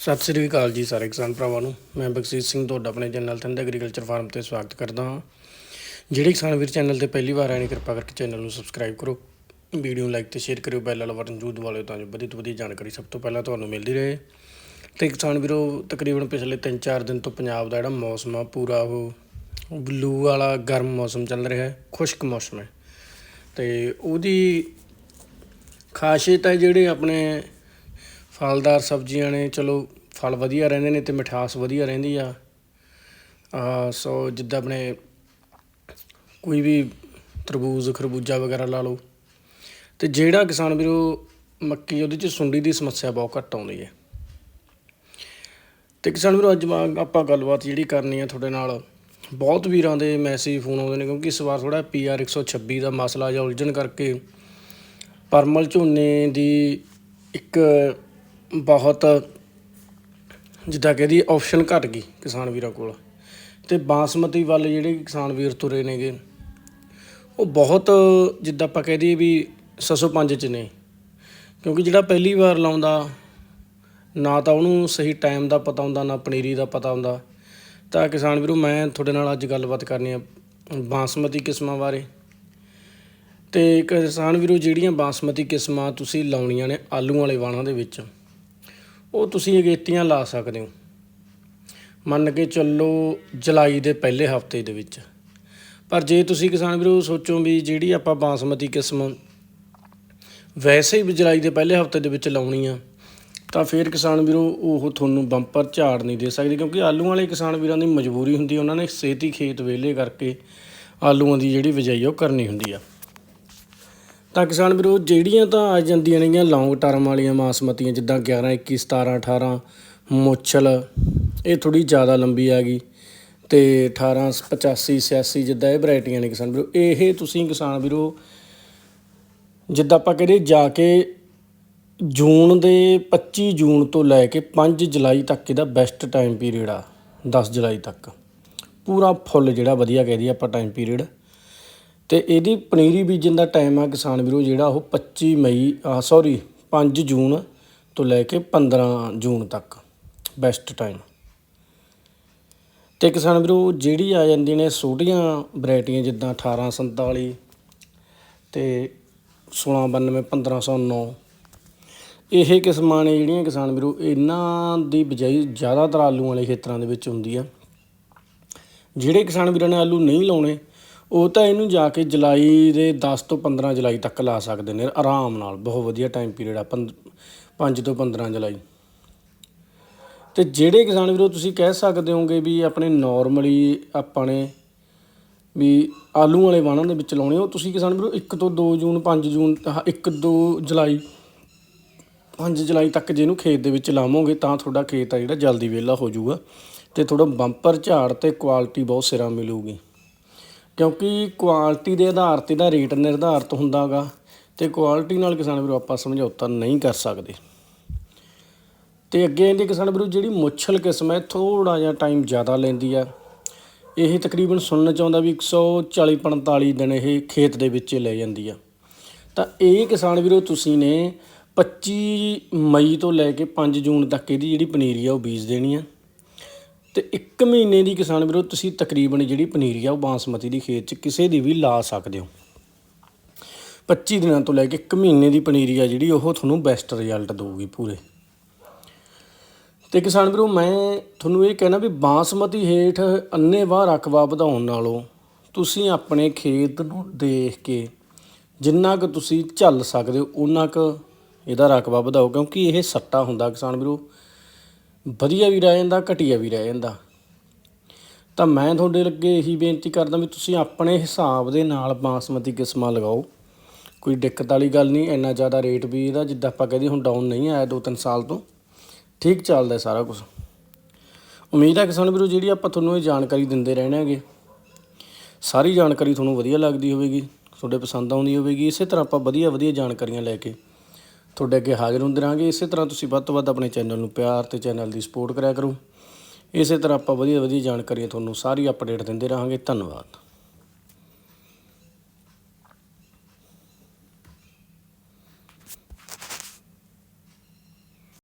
ਸਤਿ ਸ੍ਰੀ ਅਕਾਲ ਜੀ ਸਾਰੇ ਕਿਸਾਨ ਭਰਾਵਾਂ ਨੂੰ। ਮੈਂ ਬਖਸ਼ੀਸ਼ ਸਿੰਘ, ਤੁਹਾਡਾ ਆਪਣੇ ਚੈਨਲ ਤੰਦ ਐਗਰੀਕਲਚਰ ਫਾਰਮ ਤੇ ਸਵਾਗਤ ਕਰਦਾ ਹਾਂ। ਜਿਹੜੇ ਕਿਸਾਨ ਵੀਰ ਚੈਨਲ ਤੇ ਪਹਿਲੀ ਵਾਰ ਆਏ ਨੇ, ਕਿਰਪਾ ਕਰਕੇ ਚੈਨਲ ਨੂੰ ਸਬਸਕ੍ਰਾਈਬ ਕਰੋ। ਵੀਡੀਓ ਨੂੰ ਲਾਈਕ ਤੇ ਸ਼ੇਅਰ ਕਰਿਓ, ਬੈਲ ਵਾਲਾ ਬਟਨ ਜੂਦ ਲਿਓ ਤਾਂ ਜੋ ਵਧੀ ਤੋਂ ਵਧੀ ਜਾਣਕਾਰੀ ਸਭ ਤੋਂ ਪਹਿਲਾਂ ਤੁਹਾਨੂੰ ਮਿਲਦੀ ਰਹੇ। ਤੇ ਕਿਸਾਨ ਵੀਰੋ, ਤਕਰੀਬਨ ਪਿਛਲੇ 3-4 ਦਿਨ ਤੋਂ ਪੰਜਾਬ ਦਾ ਜਿਹੜਾ ਮੌਸਮ ਆ, ਪੂਰਾ ਉਹ ਬਲੂ ਵਾਲਾ ਗਰਮ ਮੌਸਮ ਚੱਲ ਰਿਹਾ ਹੈ, ਖੁਸ਼ਕ ਮੌਸਮ ਹੈ। ਤੇ ਉਹਦੀ ਖਾਸੀਅਤ ਹੈ ਜਿਹੜੇ ਆਪਣੇ ਫਲਦਾਰ ਸਬਜ਼ੀਆਂ ਨੇ, ਚਲੋ ਫਲ ਵਧੀਆ ਰਹਿੰਦੇ ਨੇ ਤੇ ਮਿਠਾਸ ਵਧੀਆ ਰਹਿੰਦੀ ਆ। ਆ, ਸੋ ਜਿੱਦਾਂ ਆਪਣੇ ਕੋਈ ਵੀ ਤਰਬੂਜ਼, ਖਰਬੂਜਾ ਵਗੈਰਾ ਲਾ ਲਓ। ਤੇ ਜਿਹੜਾ ਕਿਸਾਨ ਵੀਰੋ ਮੱਕੀ ਉਹਦੇ ਚ ਸੁੰਡੀ ਦੀ ਸਮੱਸਿਆ ਬਹੁਤ ਘੱਟ ਆਉਂਦੀ ਹੈ। ਤੇ ਕਿਸਾਨ ਵੀਰੋ ਅੱਜ ਆਪਾਂ ਗੱਲਬਾਤ ਜਿਹੜੀ ਕਰਨੀ ਆ ਤੁਹਾਡੇ ਨਾਲ, ਬਹੁਤ ਵੀਰਾਂ ਦੇ ਮੈਸੇਜ ਫੋਨ ਆਉਂਦੇ ਨੇ ਕਿਉਂਕਿ ਇਸ ਵਾਰ ਥੋੜਾ ਪੀਆਰ 126 ਦਾ ਮਸਲਾ ਜਾਂ ਉਲਝਣ ਕਰਕੇ ਪਰਮਲ ਝੋਨੇ ਦੀ ਇੱਕ ਬਹੁਤ, ਜਿੱਦਾਂ ਕਹਦੀ ਆਪਸ਼ਨ ਘਟ ਗਈ ਕਿਸਾਨ ਵੀਰਾਂ ਕੋਲ। ਤੇ ਬਾਸਮਤੀ ਵੱਲ ਜਿਹੜੇ ਕਿਸਾਨ ਵੀਰ ਤੁਰੇ ਨੇਗੇ, ਉਹ ਬਹੁਤ ਜਿੱਦਾਂ ਆਪਾਂ ਕਹਿ ਦਈਏ ਵੀ 605 ਚ ਨੇ। ਕਿਉਂਕਿ ਜਿਹੜਾ ਪਹਿਲੀ ਵਾਰ ਲਾਉਂਦਾ, ਨਾ ਤਾਂ ਉਹਨੂੰ ਸਹੀ ਟਾਈਮ ਦਾ ਪਤਾ ਹੁੰਦਾ, ਨਾ ਪਨੀਰੀ ਦਾ ਪਤਾ ਹੁੰਦਾ। ਤਾਂ ਕਿਸਾਨ ਵੀਰੋ, ਮੈਂ ਤੁਹਾਡੇ ਨਾਲ ਅੱਜ ਗੱਲਬਾਤ ਕਰਨੀ ਆ ਬਾਸਮਤੀ ਕਿਸਮਾਂ ਬਾਰੇ। ਤੇ ਕਿਸਾਨ ਵੀਰੋ, ਜਿਹੜੀਆਂ ਬਾਸਮਤੀ ਕਿਸਮਾਂ ਤੁਸੀਂ ਲਾਉਣੀਆਂ ਨੇ ਆਲੂ ਵਾਲੇ ਵਾਣਾਂ ਦੇ ਵਿੱਚ ਉਹ ਤੁਸੀਂ ਅਗੇਤੀਆਂ ਲਾ ਸਕਦੇ ਹੋ। ਮੰਨ ਕੇ ਚੱਲੋ ਜੁਲਾਈ ਦੇ ਪਹਿਲੇ ਹਫ਼ਤੇ ਦੇ ਵਿੱਚ। ਪਰ ਜੇ ਤੁਸੀਂ ਕਿਸਾਨ ਵੀਰੋ ਸੋਚੋ ਵੀ ਜਿਹੜੀ ਆਪਾਂ ਬਾਸਮਤੀ ਕਿਸਮ ਵੈਸੇ ਹੀ ਵੀ ਜੁਲਾਈ ਦੇ ਪਹਿਲੇ ਹਫ਼ਤੇ ਦੇ ਵਿੱਚ ਲਾਉਣੀ ਆ, ਤਾਂ ਫਿਰ ਕਿਸਾਨ ਵੀਰੋ ਉਹ ਤੁਹਾਨੂੰ ਬੰਪਰ ਝਾੜ ਨਹੀਂ ਦੇ ਸਕਦੇ ਕਿਉਂਕਿ ਆਲੂਆਂ ਵਾਲੇ ਕਿਸਾਨ ਵੀਰਾਂ ਦੀ ਮਜਬੂਰੀ ਹੁੰਦੀ ਉਹਨਾਂ ਨੇ ਛੇਤੀ ਖੇਤ ਵਿਹਲੇ ਕਰਕੇ ਆਲੂਆਂ ਦੀ ਜਿਹੜੀ ਬਿਜਾਈ ਉਹ ਕਰਨੀ ਹੁੰਦੀ ਆ। ਤਾਂ ਕਿਸਾਨ ਵੀਰੋ, ਜਿਹੜੀਆਂ ਤਾਂ ਆ ਜਾਂਦੀਆਂ ਨੇਗੀਆਂ ਲੌਂਗ ਟਰਮ ਵਾਲੀਆਂ ਬਾਸਮਤੀਆਂ, ਜਿੱਦਾਂ 11 21 17 18 ਮੁੱਛਲ, ਇਹ ਥੋੜੀ ਜ਼ਿਆਦਾ ਲੰਬੀ ਆ ਗਈ ਤੇ 18 85 86 ਜਿੱਦਾਂ ਇਹ ਵੈਰਾਈਟੀਆਂ ਨੇ ਕਿਸਾਨ ਵੀਰੋ। ਇਹ ਤੁਸੀਂ ਕਿਸਾਨ ਵੀਰੋ, ਜਿੱਦਾਂ ਆਪਾਂ ਕਹਿੰਦੇ ਜਾ ਕੇ ਜੂਨ ਦੇ 25 ਜੂਨ ਤੋਂ ਲੈ ਕੇ 5 ਜੁਲਾਈ ਤੱਕ ਇਹਦਾ ਬੈਸਟ ਟਾਈਮ ਪੀਰੀਅਡ ਆ 10 ਜੁਲਾਈ ਤੱਕ। ਪੂਰਾ ਫੁੱਲ ਜਿਹੜਾ ਵਧੀਆ ਕਹਿ ਦਈਏ ਆਪਾਂ ਟਾਈਮ ਪੀਰੀਅਡ ਤੇ ਇਹਦੀ ਪਨੀਰੀ ਬੀਜਣ ਦਾ ਟਾਈਮ ਆ ਕਿਸਾਨ ਵੀਰੋ, ਜਿਹੜਾ ਉਹ 25 ਮਈ ਆ ਸੌਰੀ 5 ਜੂਨ ਤੋਂ ਲੈ ਕੇ 15 ਜੂਨ ਤੱਕ ਬੈਸਟ ਟਾਈਮ ਤੇ ਕਿਸਾਨ ਵੀਰੋ, ਜਿਹੜੀ ਆ ਜਾਂਦੀ ਨੇ ਛੋਟੀਆਂ ਵੈਰਾਈਟੀਆਂ ਜਿੱਦਾਂ 1847 ਤੇ 1692 1509 ਇਹ ਕਿਸਮਾਂ ਨੇ ਜਿਹੜੀਆਂ ਕਿਸਾਨ ਵੀਰੋ, ਇਹਨਾਂ ਦੀ ਬਿਜਾਈ ਜ਼ਿਆਦਾਤਰ ਆਲੂ ਵਾਲੇ ਖੇਤਰਾਂ ਦੇ ਵਿੱਚ ਹੁੰਦੀ ਆ। ਜਿਹੜੇ ਕਿਸਾਨ ਵੀਰਾਂ ਨੇ ਆਲੂ ਨਹੀਂ ਲਾਉਣੇ ਉਹ ਤਾਂ ਇਹਨੂੰ ਜਾ ਕੇ ਜੁਲਾਈ ਦੇ 10 ਤੋਂ 15 ਜੁਲਾਈ ਤੱਕ ਲਾ ਸਕਦੇ ਨੇ, ਆਰਾਮ ਨਾਲ, ਬਹੁਤ ਵਧੀਆ ਟਾਈਮ ਪੀਰੀਅਡ ਆ 5 ਤੋਂ 15 ਜੁਲਾਈ। ਤੇ ਜਿਹੜੇ ਕਿਸਾਨ ਵੀਰੋ ਤੁਸੀਂ ਕਹਿ ਸਕਦੇ ਹੋਗੇ ਵੀ ਆਪਣੇ ਨਾਰਮਲੀ ਆਪਾਂ ਨੇ ਵੀ ਆਲੂ ਵਾਲੇ ਵਾਣਾਂ ਦੇ ਵਿੱਚ ਲਾਉਣੇ, ਉਹ ਤੁਸੀਂ ਕਿਸਾਨ ਵੀਰੋ 1 ਤੋਂ 2 ਜੂਨ 5 ਜੂਨ 1 2 ਜੁਲਾਈ 5 ਜੁਲਾਈ ਤੱਕ ਜਿਹਨੂੰ ਖੇਤ ਦੇ ਵਿੱਚ ਲਾਵੋਗੇ, ਤਾਂ ਤੁਹਾਡਾ ਖੇਤ ਆ ਜਿਹੜਾ ਜਲਦੀ ਵਿਹਲਾ ਹੋ ਜਾਊਗਾ ਤੇ ਥੋੜਾ ਬੰਪਰ, ਝਾੜ ਤੇ ਕੁਆਲਿਟੀ ਬਹੁਤ ਸਿਰਾਂ ਮਿਲੂਗੀ। ਕਿਉਂਕਿ ਕੁਆਲਿਟੀ ਦੇ ਆਧਾਰ ਤੇ ਦਾ ਰੇਟ ਨਿਰਧਾਰਤ ਹੁੰਦਾਗਾ ਤੇ ਕੁਆਲਿਟੀ ਨਾਲ ਕਿਸਾਨ ਵੀਰੋ ਆਪਾਂ ਸਮਝੌਤਾ ਨਹੀਂ ਕਰ ਸਕਦੇ। ਤੇ ਅੱਗੇ ਇਹਦੀ ਕਿਸਾਨ ਵੀਰੋ ਜਿਹੜੀ ਮੁੱਛਲ ਕਿਸਮ ਹੈ ਥੋੜਾ ਜਿਹਾ ਟਾਈਮ ਜ਼ਿਆਦਾ ਲੈਂਦੀ ਆ। ਇਹ ਤਕਰੀਬਨ ਸੁਣਨ ਚ ਆਉਂਦਾ ਵੀ 140 45 ਦਿਨ ਇਹ ਖੇਤ ਦੇ ਵਿੱਚ ਲੈ ਜਾਂਦੀ ਆ। ਤਾਂ ਇਹ ਕਿਸਾਨ ਵੀਰੋ ਤੁਸੀਂ ਨੇ 25 ਮਈ ਤੋਂ ਲੈ ਕੇ 5 ਜੂਨ ਤੱਕ ਇਹਦੀ ਜਿਹੜੀ ਪਨੀਰੀ ਆ ਉਹ ਬੀਜ ਦੇਣੀ ਆ। ਤੇ 1 ਮਹੀਨੇ ਦੀ ਕਿਸਾਨ ਵੀਰੋ, ਤੁਸੀਂ ਤਕਰੀਬਨ ਜਿਹੜੀ ਪਨੀਰੀ ਆ, ਉਹ ਬਾਸਮਤੀ ਦੀ ਖੇਤ 'ਚ ਕਿਸੇ ਦੀ ਵੀ ਲਾ ਸਕਦੇ ਹੋ। 25 ਦਿਨਾਂ ਤੋਂ ਲੈ ਕੇ 1 ਮਹੀਨੇ ਦੀ ਪਨੀਰੀ ਆ ਜਿਹੜੀ, ਉਹ ਤੁਹਾਨੂੰ ਬੈਸਟ ਰਿਜ਼ਲਟ ਦੇਊਗੀ ਪੂਰੇ। ਤੇ ਕਿਸਾਨ ਵੀਰੋ, ਮੈਂ ਤੁਹਾਨੂੰ ਇਹ ਕਹਿਣਾ ਵੀ ਬਾਸਮਤੀ ਹੇਠ ਅੰਨੇਵਾਹ ਰਕਬਾ ਵਧਾਉਣ ਨਾਲੋਂ ਤੁਸੀਂ ਆਪਣੇ ਖੇਤ ਨੂੰ ਦੇਖ ਕੇ ਜਿੰਨਾ ਕੁ ਤੁਸੀਂ ਝੱਲ ਸਕਦੇ ਹੋ ਉਹਨਾਂ ਕੁ ਇਹਦਾ ਰਕਬਾ ਵਧਾਓ, ਕਿਉਂਕਿ ਇਹ ਸੱਟਾ ਹੁੰਦਾ ਕਿਸਾਨ ਵੀਰੋ। ਵਧੀਆ ਵੀ ਰਹਿ ਜਾਂਦਾ, ਘਟੀਆ ਵੀ ਰਹਿ ਜਾਂਦਾ। ਤਾਂ ਮੈਂ ਤੁਹਾਡੇ ਅੱਗੇ ਇਹੀ ਬੇਨਤੀ ਕਰਦਾ ਵੀ ਤੁਸੀਂ ਆਪਣੇ ਹਿਸਾਬ ਦੇ ਨਾਲ ਬਾਸਮਤੀ ਕਿਸਮਾਂ ਲਗਾਓ। ਕੋਈ ਦਿੱਕਤ ਵਾਲੀ ਗੱਲ ਨਹੀਂ, ਇੰਨਾ ਜ਼ਿਆਦਾ ਰੇਟ ਵੀ ਇਹਦਾ, ਜਿੱਦਾਂ ਆਪਾਂ ਕਹਿੰਦੇ ਹੁਣ ਡਾਊਨ ਨਹੀਂ ਆਇਆ 2-3 ਸਾਲ ਤੋਂ। ਠੀਕ ਚੱਲਦਾ ਸਾਰਾ ਕੁਝ ਉਮੀਦ ਹੈ ਕਿਸਾਨ ਵੀਰੋ, ਜਿਹੜੀ ਆਪਾਂ ਤੁਹਾਨੂੰ ਇਹ ਜਾਣਕਾਰੀ ਦਿੰਦੇ ਰਹਿਣਾਂਗੇ ਸਾਰੀ ਜਾਣਕਾਰੀ ਤੁਹਾਨੂੰ ਵਧੀਆ ਲੱਗਦੀ ਹੋਵੇਗੀ, ਤੁਹਾਡੇ ਪਸੰਦ ਆਉਂਦੀ ਹੋਵੇਗੀ, ਇਸੇ ਤਰ੍ਹਾਂ ਆਪਾਂ ਵਧੀਆ ਵਧੀਆ ਜਾਣਕਾਰੀਆਂ ਲੈ ਕੇ ਤੁਹਾਡੇ ਅੱਗੇ ਹਾਜ਼ਰ ਹੁੰਦੇ ਰਹਾਂਗੇ। ਇਸੇ ਤਰ੍ਹਾਂ ਤੁਸੀਂ ਵੱਧ ਤੋਂ ਵੱਧ ਆਪਣੇ ਚੈਨਲ ਨੂੰ ਪਿਆਰ ਤੇ ਚੈਨਲ ਦੀ ਸਪੋਰਟ ਕਰਿਆ ਕਰੋ। ਇਸੇ ਤਰ੍ਹਾਂ ਆਪਾਂ ਵਧੀਆ ਵਧੀਆ ਜਾਣਕਾਰੀ ਤੁਹਾਨੂੰ ਸਾਰੀ ਅਪਡੇਟ ਦਿੰਦੇ ਰਹਾਂਗੇ। ਧੰਨਵਾਦ।